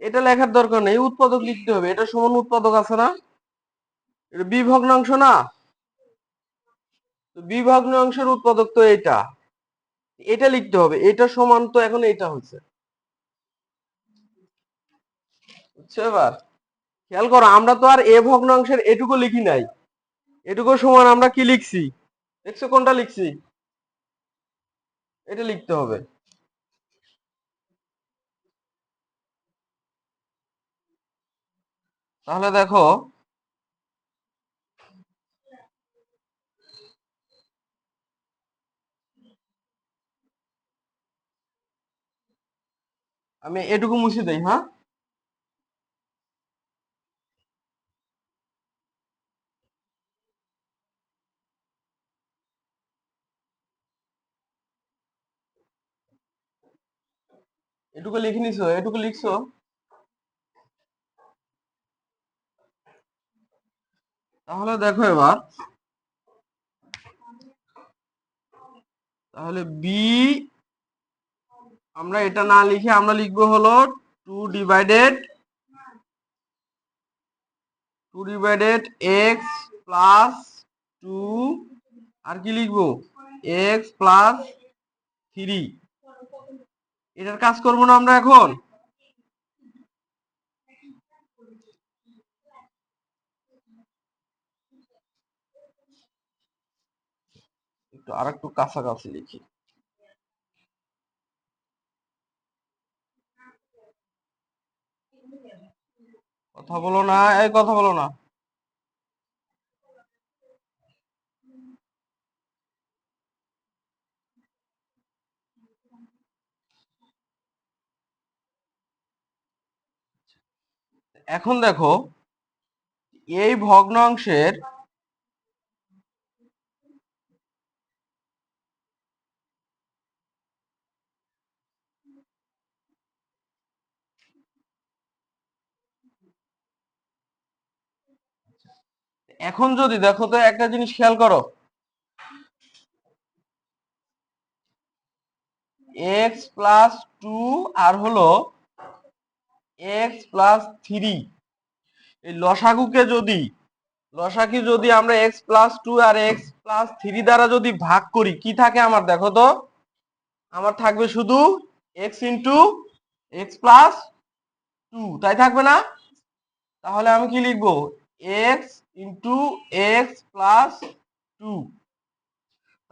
এটা লেখার দরকার নেই, উৎপাদক লিখতে হবে। এটা সমান উৎপাদক আছে না? এটা বি ভগ্নাংশ না? তো বি ভগ্নাংশের উৎপাদক তো এটা। এটা লিখতে হবে। এটা সমান তো এখন এটা হচ্ছে। এবার? খেয়াল করো, আমরা তো আর এ ভগ্নাংশের এটুকু লিখি নাই। এটুকু সমান আমরা কি লিখছি? দেখছ কোনটা লিখছি? এটা লিখতে হবে। তাহলে দেখো আমি এটুকু মুছে দেই হ্যাঁ? এটুকু লিখে নিছো এটুকু লিখছো? তাহলে দেখো এবার, তাহলে বি আমরা এটা না লিখে আমরা লিখব হলো two divided two divided x plus two আর কি লিখব? এক্স প্লাস থ্রি এটার কাজ করব না আমরা এখন? একটু আর একটু কাছাকাছি লিখি। কথা বলো না, এই কথা বলো না। এখন দেখো, এই ভগ্নাংশের এখন যদি দেখো তো একটা জিনিস খেয়াল করো। এক্স প্লাস টু আর হলো এক্স প্লাস থ্রি এই লসাগুকে যদি, লসাকি যদি আমরা এক্স প্লাস টু আর এক্স প্লাস থ্রি দ্বারা যদি ভাগ করি, কি থাকে আমার দেখো তো? আমার থাকবে শুধু x into x plus two তাই থাকবে না? তাহলে আমি কি লিখব? X into x plus two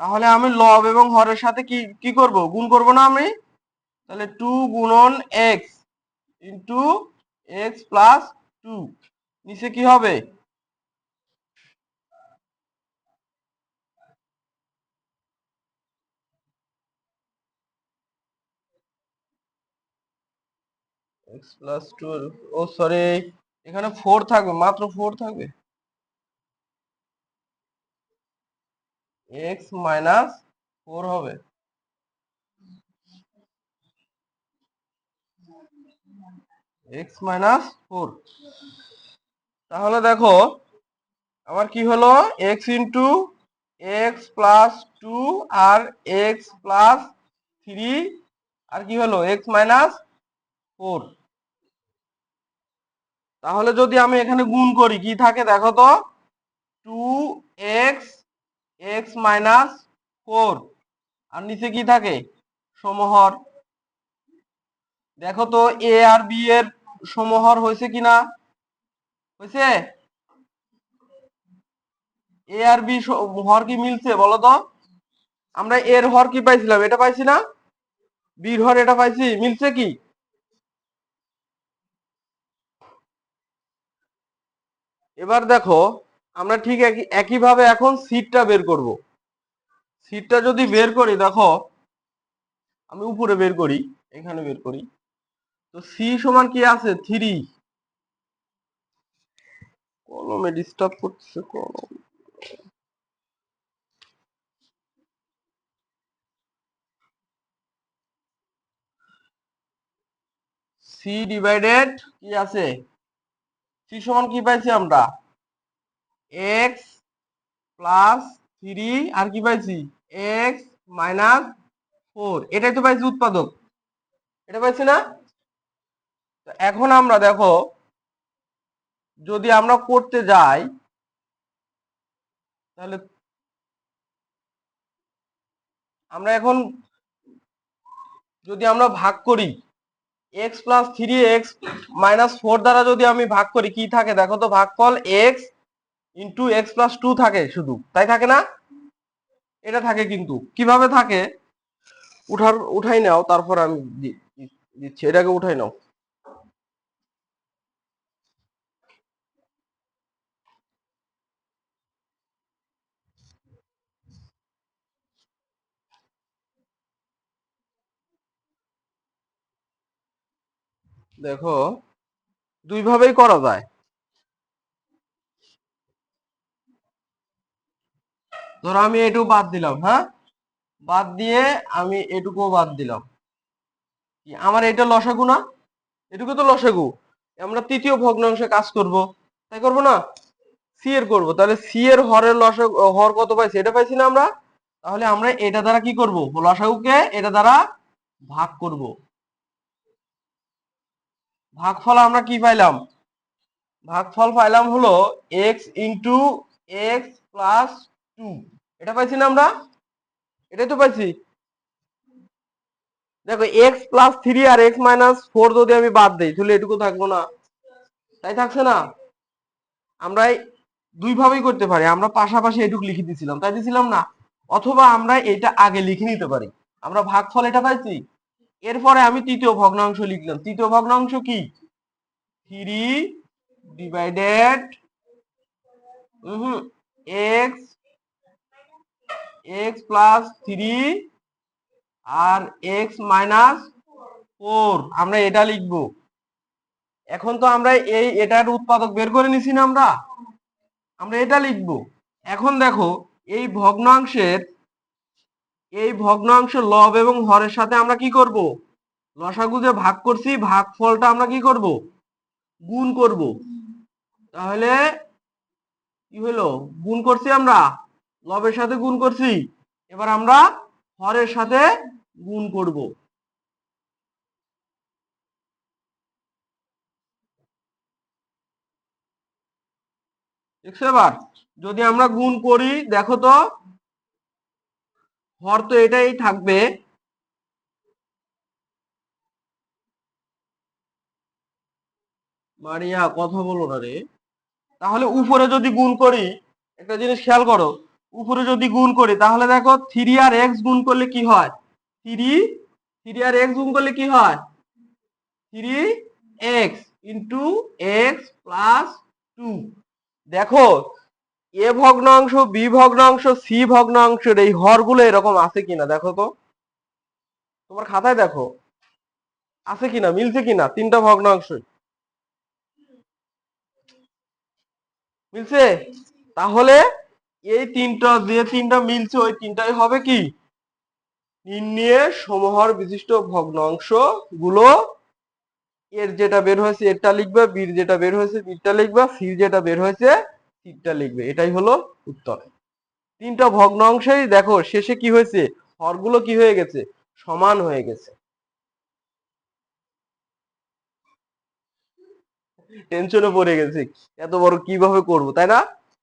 তাহলে আমি লব এবং হরের সাথে কি কি করব? গুণ করব না আমি? তাহলে টু গুণন x into x plus two নিচে কি হবে? এক্স প্লাস টু ও সরি এখানে ফোর থাকবে, মাত্র ফোর থাকবে? এক্স মাইনাস ফোর হবে। এক্স মাইনাস ফোর তাহলে দেখো আমার কি হলো? X into x plus two আর এক্স প্লাস থ্রি আর কি হলো? এক্স মাইনাস ফোর তাহলে যদি আমি এখানে গুণ করি, কি থাকে দেখো তো? Two x x minus four আর নিচে কি থাকে? সমহর। দেখো তো এ আর বি এর সমহর হয়েছে কিনা হয়েছে? এ আর বি হর কি মিলছে বলো তো? আমরা এর হর কি পাইছিলাম? এটা পাইছি না? বির হর এটা পাইছি। মিলছে কি? এবার দেখো, আমরা ঠিক একই, একইভাবে এখন সিটটা বের করব। সিটটা যদি বের করি, দেখো, আমি উপরে বের করি, এখানে বের করি। তো সি সমান কি আছে? থ্রি কলমে ডিস্টার্ব করছে কলম। সি ডিভাইডেড কি আছে? সি সমান কি পাইছি আমরা? এক্স প্লাস থ্রি আর কি পাইছি? এক্স মাইনাস ফোর এটাই তো পাইছি উৎপাদক। এটা পাইছি না? এখন আমরা দেখো, যদি আমরা করতে যাই, তাহলে আমরা এখন যদি আমরা ভাগ করি x plus three x minus four দ্বারা যদি আমি ভাগ করি, কি থাকে? দেখো তো, ভাগফল x into x plus two থাকে শুধু। তাই থাকে না? এটা থাকে কিন্তু। কীভাবে থাকে? উঠার, উঠাই নাও, তারপর আমি দিচ্ছি। এটাকে উঠাই নাও। দেখো দুই ভাবেই করা যায়। ধরো আমি এটুকু বাদ দিলাম হ্যাঁ? বাদ দিয়ে আমি এটুকুও বাদ দিলাম। আমার এটা লসাগু না? এটুকু তো লসাগু। আমরা তৃতীয় ভগ্নাংশে কাজ করব। তাই করব না? সি এর করব। তাহলে সি এর হরের লসাগু, হর কত পাইছি? এটা পাইছি না আমরা? তাহলে আমরা এটা দ্বারা কি করব? লসাগুকে এটা দ্বারা ভাগ করব। ভাগফল আমরা কি পাইলাম? ভাগফল পাইলাম হলো x into x plus two এটা পাইছি না আমরা? এটাই তো পাইছি। দেখো এক্স প্লাস থ্রি আর এক্স মাইনাস ফোর যদি আমি বাদ দিই, তাহলে এটুকু থাকব না। তাই থাকছে না? আমরা এই দুই ভাবেই করতে পারি। আমরা পাশাপাশি এটুকু লিখে দিছিলাম। তাই দিছিলাম না? অথবা আমরা এটা আগে লিখে নিতে পারি। আমরা ভাগফল এটা পাইছি? এরপরে আমি তৃতীয় ভগ্নাংশ লিখলাম। তৃতীয় ভগ্নাংশ কি? Three divided x x plus three আর এক্স মাইনাস ফোর আমরা এটা লিখব। এখন তো আমরা এই এটার উৎপাদক বের করে নিছি না আমরা। আমরা এটা লিখব। এখন দেখো, এই ভগ্নাংশের এই ভগ্নাংশ লব এবং হরের সাথে আমরা কি করব? লসাগু যে ভাগ করছি ভাগ ফলটা আমরা কি করব? গুণ করব। তাহলে কি হলো? গুণ করছি আমরা? লবের সাথে গুণ করছি। এবার আমরা হরের সাথে গুণ করব। দেখছ এবার? যদি আমরা গুণ করি, দেখো তো হর তো এটাই থাকবে। মারিয়া, কথা বলো না রে। তাহলে উপরে যদি গুণ করি, একটা জিনিস খেয়াল করো, উপরে যদি গুণ করি, তাহলে দেখো থ্রি আর এক্স গুণ করলে কি হয়? থ্রি থ্রি আর এক্স গুণ করলে কি হয়? Three x into x plus two দেখো এ ভগ্নাংশ, বি ভগ্নাংশ, সি ভগ্নাংশের এই হরগুলো এরকম আছে কিনা দেখো তো। তোমার খাতায় দেখো। আছে কিনা, মিলছে কিনা? তিনটা ভগ্নাংশ। মিলছে? তাহলে এই তিনটা, যে তিনটা মিলছে, ওই তিনটাই হবে কি? নির্ণয়ে সমহর বিশিষ্ট ভগ্নাংশগুলো এর যেটা বের হয়েছে, এরটা লিখবে, বীর যেটা বের হয়েছে, বীরটা লিখবে সির যেটা বের হয়েছে সিরটা লিখবে, এটাই হলো উত্তর। তিনটা ভগ্নাংশেই দেখো শেষে কি হয়েছে? হরগুলো কি হয়ে গেছে? সমান হয়ে গেছে। টেনশনে পড়ে গেছে। এত বড় কীভাবে করব, তাই না?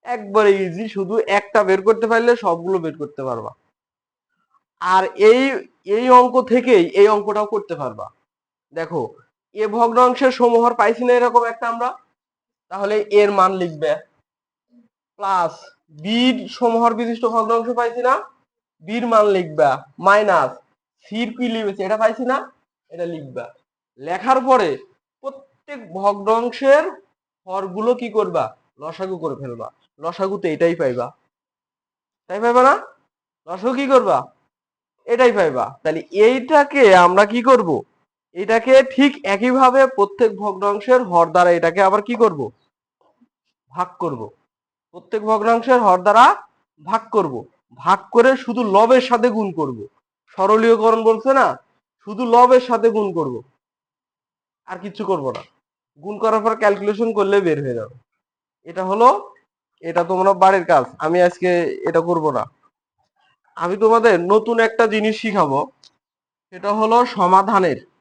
একবারে ইজি শুধু একটা বের করতে পারলে সবগুলো বের করতে পারবা। আর এই এই অঙ্ক থেকেই এই অঙ্কটাও করতে পারবা। দেখো, এ ভগ্নাংশের সমহর পাইছি না এরকম একটা আমরা। তাহলে এর মান লিখবে প্লাস বির সমহর বিশিষ্ট ভগ্নাংশ পাইছি না। বির মান লিখবা, মাইনাস সির কি লিখেছে এটা পাইছি না, এটা লিখবা। লেখার পরে প্রত্যেক ভগ্নাংশের হরগুলো কি করবা? লসাগু করে ফেলবা। লসাগুতে এটাই পাইবা। তাই পাইবা না? লসাগু কি করবা? এটাই পাইবা। তাহলে এইটাকে আমরা কি করব? এটাকে ঠিক একইভাবে প্রত্যেক ভগ্নাংশের হর দ্বারা এটাকে আবার কি করব? ভাগ করব। প্রত্যেক ভগ্নাংশের হর দ্বারা ভাগ করব। ভাগ করে শুধু লবের সাথে গুণ করব। সরলীয়করণ বলছে না, শুধু লবের সাথে গুণ করব। আর কিছু করব না। গুণ করার পর ক্যালকুলেশন করলে বের হয়ে যাবে। এটা হলো, এটা তোমরা বাড়ির কাজ। আমি আজকে এটা করব না। আমি তোমাদের নতুন একটা জিনিস শিখাবো। সেটা হলো সমাধানের।